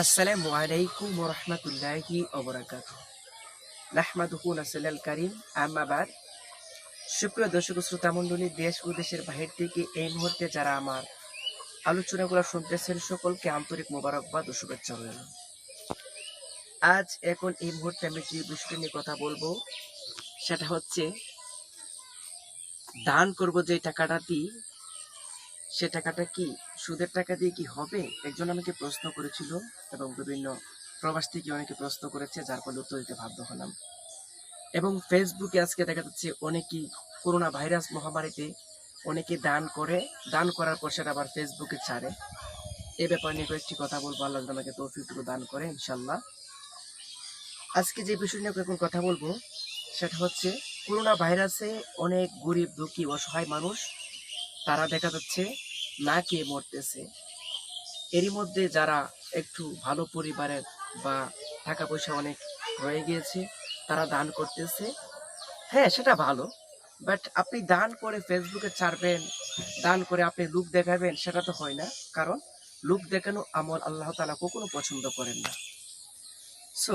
আসসালামু আলাইকুম রহমতুল্লাহি অবরাকাত নাহমাদুহু নাসাল্লাল কারিম আম্মাবাদ সুপ্রিয় দর্শক শ্রোতা মণ্ডলী, দেশ ও দেশের বাহির থেকে এই মুহূর্তে যারা আমার আলোচনাগুলো শুনতেছেন, সকলকে আন্তরিক মোবারকবাদ ও শুভেচ্ছা রইল। আজ এখন এই মুহূর্তে আমি যে বিষয়টি নিয়ে কথা বলব, সেটা হচ্ছে দান করব যে টাকাটা দিই সে টাকাটা কি সুদের টাকা দিয়ে কি হবে? একজন আমাকে প্রশ্ন করেছিল এবং বিভিন্ন প্রবাস থেকে অনেকে প্রশ্ন করেছে, যার ফলে উত্তর দিতে বাধ্য হলাম। এবং ফেসবুকে আজকে দেখা যাচ্ছে অনেকেই করোনা ভাইরাস মহামারীতে অনেকে দান করে, দান করার পর সেটা আবার ফেসবুকে ছাড়ে। এ ব্যাপারে নিয়ে কয়েকটি কথা বলব। আল্লাহ আমাকে তৌফিকটুকু দান করে ইনশাল্লাহ আজকে যে বিষয় নিয়ে এখন কথা বলব, সেটা হচ্ছে করোনা ভাইরাসে অনেক গরিব, দুঃখী, অসহায় মানুষ, তারা দেখা যাচ্ছে না খেয়ে মরতেছে। এরই মধ্যে যারা একটু ভালো পরিবারের বা টাকা পয়সা অনেক রয়ে গিয়েছে, তারা দান করতেছে। হ্যাঁ সেটা ভালো। বাট আপনি দান করে ফেসবুকে ছাড়বেন, দান করে আপনি লুক দেখাবেন, সেটা তো হয় না। কারণ লুক দেখানো আমল আল্লাহ তালা কখনো পছন্দ করেন না। সো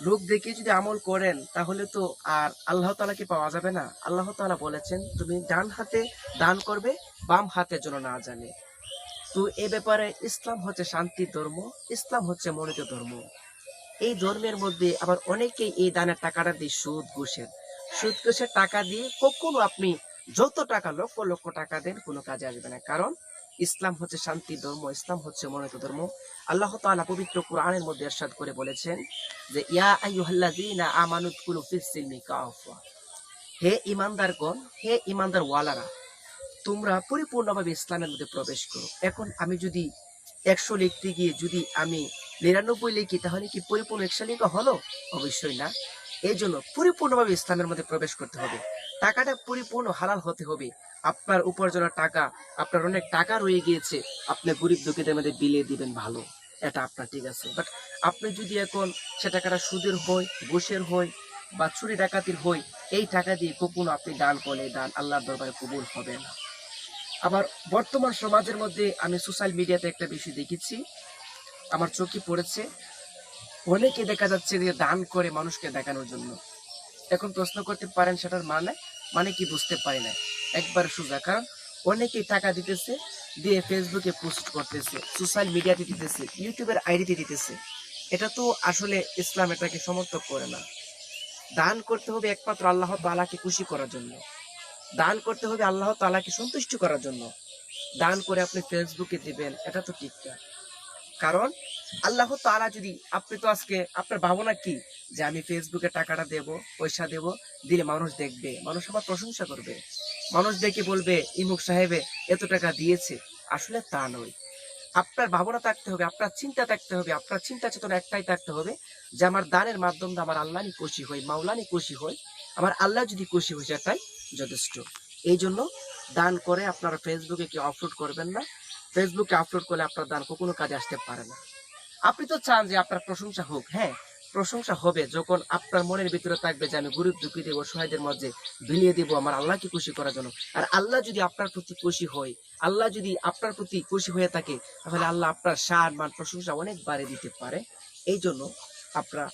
লোক দেখে যদি আমল করেন, তাহলে তো আর আল্লাহ তালাকে পাওয়া যাবে না। আল্লাহ তালা বলেছেন, তুমি ডান হাতে দান করবে বাম হাতের জন্য না জানে। তো এ ব্যাপারে ইসলাম হচ্ছে শান্তির ধর্ম, ইসলাম হচ্ছে মনোনীত ধর্ম। এই ধর্মের মধ্যে আবার অনেকেই এই দানের টাকাটা দিয়ে সুদ ঘুষের সুদ ঘুষের টাকা দিয়ে কখনো আপনি যত টাকা লক্ষ লক্ষ টাকা দেন কোনো কাজে আসবে না। কারণ ইসলাম হচ্ছে শান্তি ধর্ম, ইসলাম হচ্ছে মনোনীত ধর্ম। আল্লাহ তাআলা পবিত্র কোরআনের মধ্যে এরশাদ করে বলেছেন যে, ইয়া আইয়ুহাল্লাযীনা আমানুত কুলু হে ইমানদারগণ, হে ইমানদার ওয়ালারা তোমরা পরিপূর্ণভাবে ইসলামের মধ্যে প্রবেশ করো। এখন আমি যদি একশো লিখতে গিয়ে যদি আমি নিরানব্বই লিখি, তাহলে কি পরিপূর্ণ একশো লেখা হলো? অবশ্যই না। এই জন্য পরিপূর্ণভাবে ইসলামের মধ্যে প্রবেশ করতে হবে। টাকাটা পরিপূর্ণ হালাল হতে হবে। আপনার উপার্জনের টাকা, আপনার অনেক টাকা রয়ে গিয়েছে, আপনি গরিব দুঃখীদের মধ্যে বিলিয়ে দিবেন ভালো। এটা আপনার ঠিক আছে। বাট আপনি যদি এখন সে টাকাটা সুদের হয়, ঘুষের হয় বা চুরি ডাকাতির হয়, এই টাকা দিয়ে কখনো আপনি দান করলে দান আল্লাহর দরবারে কবুল হবে না। আবার বর্তমান সমাজের মধ্যে আমি সোশ্যাল মিডিয়াতে একটা বিষয় দেখেছি। আমার চোখে পড়েছে। অনেকে দেখা যাচ্ছে যে দান করে মানুষকে দেখানোর জন্য। এখন প্রশ্ন করতে পারেন, সেটার মানে মানে কি বুঝতে পারি না। একবার সোজা, কারণ অনেকেই টাকা দিতেছে, দিয়ে ফেসবুকে পোস্ট করতেছে, সোশ্যাল মিডিয়াতে দিতেছে ইউটিউবের আইডিতে দিতেছে। এটা তো আসলে ইসলাম এটাকে সমর্থক করে না। দান করতে হবে একমাত্র আল্লাহ তাআলাকে খুশি করার জন্য। দান করতে হবে আল্লাহ তাআলাকে সন্তুষ্ট করার জন্য। দান করে আপনি ফেসবুকে দিবেন, এটা তো ঠিক না। কারণ আল্লাহ তাআলা যদি, আপনি তো আজকে, আপনার ভাবনা কি? যে আমি ফেসবুকে টাকাটা দেব, পয়সা দেব, দিলে মানুষ দেখবে, মানুষ আমার প্রশংসা করবে। মানুষ দেখে বলবে ইমুক সাহেবে এত টাকা দিয়েছে। আসলে তা নয়। আপনার ভাবনা থাকতে হবে, আপনার চিন্তা থাকতে হবে, আপনার চিন্তা চেতনা একটাই থাকতে হবে যে আমার দানের মাধ্যমে আমার আল্লাহ নি খুশি হই, মাওলানি খুশি হই। আমার আল্লাহ যদি খুশি হই সেটাই যথেষ্ট। এই জন্য দান করে আপনারা ফেসবুকে কি আপলোড করবেন না। ফেসবুকে আপলোড করলে আপনার দান কখনো কাজে আসতে পারে না। আপনি তো চান যে আপনার প্রশংসা হোক হ্যাঁ প্রশংসা হবে যখন আপনার মনের ভিতরে থাকবে যে আমি গরিব দুঃখীদের অসহায়দের মধ্যে বিলিয়ে দিব, আমার আল্লাহকে খুশি করার জন্য। আর আল্লাহ যদি আপনার প্রতি খুশি হয়, আল্লাহ যদি আপনার প্রতি খুশি হয়ে থাকে, তাহলে আল্লাহ আপনার সার মান, প্রশংসা অনেক বাড়ে দিতে পারে। এই জন্য আপনারা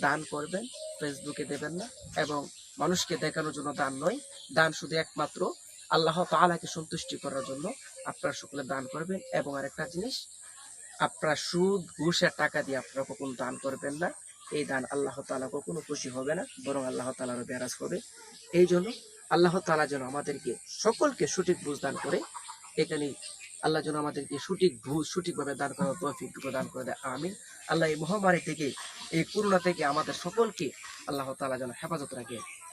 দান করবেন ফেসবুকে দেবেন না এবং মানুষকে দেখানোর জন্য দান নয়। দান শুধু একমাত্র আল্লাহ তাআলাকে সন্তুষ্টি করার জন্য আপনারা সকলে দান করবেন। এবং আরেকটা জিনিস, আপনারা সুদ ঘুষের টাকা দিয়ে আপনারা কখনো দান করবেন না। এই দান আল্লাহ তাআলা কখনো খুশি হবে না, বরং আল্লাহ তাআলারও বেরাজ হবে। এই জন্য আল্লাহ তাআলা যেন আমাদেরকে সকলকে সঠিক বুঝ দান করে এখানে আল্লাহ যেন আমাদেরকে সঠিক বুঝ, সঠিকভাবে দান করার তৌফিকটুকু দান করে দেয়। আমিন। আল্লাহ এই মহামারী থেকে, এই করোনা থেকে আমাদের সকলকে আল্লাহ তাআলা যেন হেফাজত রাখে।